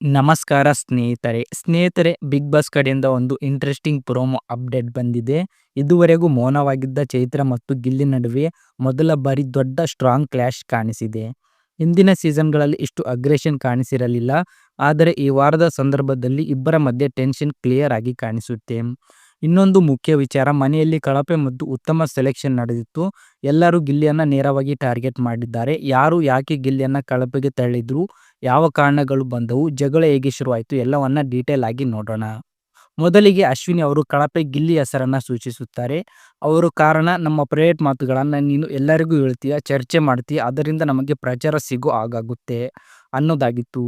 ನಮಸ್ಕಾರ ಸ್ನೇಹಿತರೆ. ಸ್ನೇಹಿತರೆ ಬಿಗ್ ಬಾಸ್ ಕಡೆಯಿಂದ ಒಂದು ಇಂಟ್ರೆಸ್ಟಿಂಗ್ ಪ್ರೋಮೋ ಅಪ್ಡೇಟ್ ಬಂದಿದೆ. ಇದುವರೆಗೂ ಮೌನವಾಗಿದ್ದ ಚೈತ್ರ ಮತ್ತು ಗಿಲ್ಲಿ ನಡುವೆ ಮೊದಲ ಬಾರಿ ದೊಡ್ಡ ಸ್ಟ್ರಾಂಗ್ ಕ್ಲಾಶ್ ಕಾಣಿಸಿದೆ. ಹಿಂದಿನ ಸೀಸನ್ಗಳಲ್ಲಿ ಇಷ್ಟು ಅಗ್ರೆಷನ್ ಕಾಣಿಸಿರಲಿಲ್ಲ. ಆದರೆ ಈ ವಾರದ ಸಂದರ್ಭದಲ್ಲಿ ಇಬ್ಬರ ಮಧ್ಯೆ ಟೆನ್ಷನ್ ಕ್ಲಿಯರ್ ಆಗಿ ಕಾಣಿಸುತ್ತೆ. ಇನ್ನೊಂದು ಮುಖ್ಯ ವಿಚಾರ, ಮನೆಯಲ್ಲಿ ಕಳಪೆ ಮತ್ತು ಉತ್ತಮ ಸೆಲೆಕ್ಷನ್ ನಡೆದಿತ್ತು. ಎಲ್ಲರೂ ಗಿಲ್ಲಿಯನ್ನು ನೇರವಾಗಿ ಟಾರ್ಗೆಟ್ ಮಾಡಿದ್ದಾರೆ. ಯಾರು ಯಾಕೆ ಗಿಲ್ಲಿಯನ್ನು ಕಳಪೆಗೆ ತಳ್ಳಿದ್ರು? ಯಾವ ಕಾರಣಗಳು ಬಂದವು? ಜಗಳ ಹೇಗೆ ಶುರುವಾಯಿತು? ಎಲ್ಲವನ್ನ ಡೀಟೇಲ್ ಆಗಿ ನೋಡೋಣ. ಮೊದಲಿಗೆ ಅಶ್ವಿನಿ ಅವರು ಕಳಪೆ ಗಿಲ್ಲಿ ಹೆಸರನ್ನು ಸೂಚಿಸುತ್ತಾರೆ. ಅವರು ಕಾರಣ, ನಮ್ಮ ಪ್ರೈವೇಟ್ ಮಾತುಗಳನ್ನು ನೀನು ಎಲ್ಲರಿಗೂ ಹೇಳ್ತೀಯ, ಚರ್ಚೆ ಮಾಡ್ತೀಯ, ಅದರಿಂದ ನಮಗೆ ಪ್ರಚಾರ ಸಿಗೋ ಹಾಗಾಗುತ್ತೆ ಅನ್ನೋದಾಗಿತ್ತು.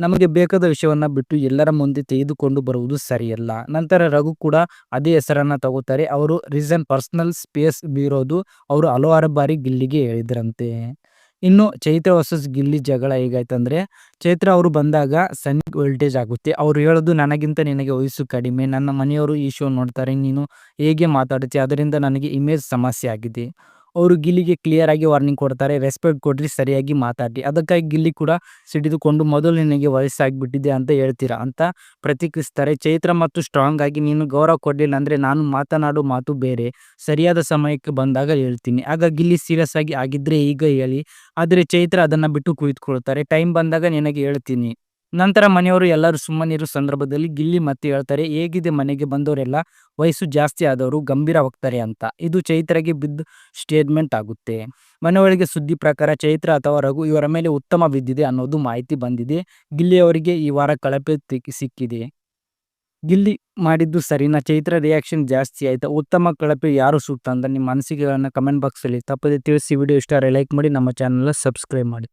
ನಮಗೆ ಬೇಕಾದ ವಿಷಯವನ್ನು ಬಿಟ್ಟು ಎಲ್ಲರ ಮುಂದೆ ತೆಗೆದುಕೊಂಡು ಬರುವುದು ಸರಿಯಲ್ಲ. ನಂತರ ರಘು ಕೂಡ ಅದೇ ಹೆಸರನ್ನು ತಗೋತಾರೆ. ಅವರು ರೀಸನ್ ಪರ್ಸನಲ್ ಸ್ಪೇಸ್ ಬೀರೋದು ಅವರು ಹಲವಾರು ಬಾರಿ ಗಿಲ್ಲಿಗೆ ಹೇಳಿದ್ರಂತೆ. ಇನ್ನು ಚೈತ್ರ ವರ್ಸಸ್ ಗಿಲ್ಲಿ ಜಗಳ ಹೇಗಾಯ್ತಂದ್ರೆ, ಚೈತ್ರ ಅವರು ಬಂದಾಗ ಸನ್ ವೋಲ್ಟೇಜ್ ಆಗುತ್ತೆ. ಅವರು ಹೇಳೋದು ನನಗಿಂತ ನಿನಗೆ ವಯಸ್ಸು ಕಡಿಮೆ. ನನ್ನ ಮನೆಯವರು ಈ ಶೋ ನೋಡ್ತಾರೆ, ನೀನು ಹೇಗೆ ಮಾತಾಡುತ್ತೆ ಅದರಿಂದ ನನಗೆ ಇಮೇಜ್ ಸಮಸ್ಯೆ ಆಗಿದೆ. ಅವರು ಗಿಲ್ಲಿಗೆ ಕ್ಲಿಯರ್ ಆಗಿ ವಾರ್ನಿಂಗ್ ಕೊಡ್ತಾರೆ ರೆಸ್ಪೆಕ್ಟ್ ಕೊಡ್ರಿ, ಸರಿಯಾಗಿ ಮಾತಾಡಿ ಅದಕ್ಕಾಗಿ ಗಿಲ್ಲಿ ಕೂಡ ಸಿಡಿದುಕೊಂಡು ಮೊದಲು ನಿನಗೆ ವಯಸ್ಸಾಗಿಬಿಟ್ಟಿದೆ ಅಂತ ಹೇಳ್ತೀರಾ? ಅಂತ ಪ್ರತಿಕ್ರಿಯಿಸ್ತಾರೆ. ಚೈತ್ರ ಮತ್ತು ಸ್ಟ್ರಾಂಗ್ ಆಗಿ ನೀನು ಗೌರವ ಕೊಡಲಿಲ್ಲ ಅಂದರೆ ನಾನು ಮಾತನಾಡೋ ಮಾತು ಬೇರೆ. ಸರಿಯಾದ ಸಮಯಕ್ಕೆ ಬಂದಾಗ ಹೇಳ್ತೀನಿ. ಆಗ ಗಿಲ್ಲಿ ಸೀರಿಯಸ್ ಆಗಿ ಆಗಿದ್ರೆ ಈಗ ಹೇಳಿ. ಆದರೆ ಚೈತ್ರ ಅದನ್ನು ಬಿಟ್ಟು ಕುಳಿತುಕೊಳ್ತಾರೆ. ಟೈಮ್ ಬಂದಾಗ ನಿನಗೆ ಹೇಳ್ತೀನಿ. ನಂತರ ಮನೆಯವರು ಎಲ್ಲರೂ ಸುಮ್ಮನಿರೋ ಸಂದರ್ಭದಲ್ಲಿ ಗಿಲ್ಲಿ ಮತ್ತೆ ಹೇಳ್ತಾರೆ, ಹೇಗಿದೆ ಮನೆಗೆ ಬಂದವರೆಲ್ಲ? ವಯಸ್ಸು ಜಾಸ್ತಿ ಆದವರು ಗಂಭೀರ ಹೋಗ್ತಾರೆ ಅಂತ. ಇದು ಚೈತ್ರಗೆ ಬಿದ್ದು ಸ್ಟೇಟ್ಮೆಂಟ್ ಆಗುತ್ತೆ. ಮನೆಯೊಳಗೆ ಸುದ್ದಿ ಪ್ರಕಾರ ಚೈತ್ರ ಅಥವಾ ರಘು ಇವರ ಮೇಲೆ ಉತ್ತಮ ಬಿದ್ದಿದೆ ಅನ್ನೋದು ಮಾಹಿತಿ ಬಂದಿದೆ. ಗಿಲ್ಲಿಯವರಿಗೆ ಈ ವಾರ ಕಳಪೆ ಸಿಕ್ಕಿದೆ. ಗಿಲ್ಲಿ ಮಾಡಿದ್ದು ಸರಿನಾ? ಚೈತ್ರ ರಿಯಾಕ್ಷನ್ ಜಾಸ್ತಿ ಆಯಿತಾ? ಉತ್ತಮ ಕಳಪೆ ಯಾರು ಸೂಕ್ತ ಅಂತ ನಿಮ್ಮ ಅನಿಸಿಕೆಗಳನ್ನು ಕಮೆಂಟ್ ಬಾಕ್ಸಲ್ಲಿ ತಪ್ಪದೆ ತಿಳಿಸಿ. ವಿಡಿಯೋ ಇಷ್ಟ ಲೈಕ್ ಮಾಡಿ, ನಮ್ಮ ಚಾನಲ್ ಸಬ್ಸ್ಕ್ರೈಬ್ ಮಾಡಿ.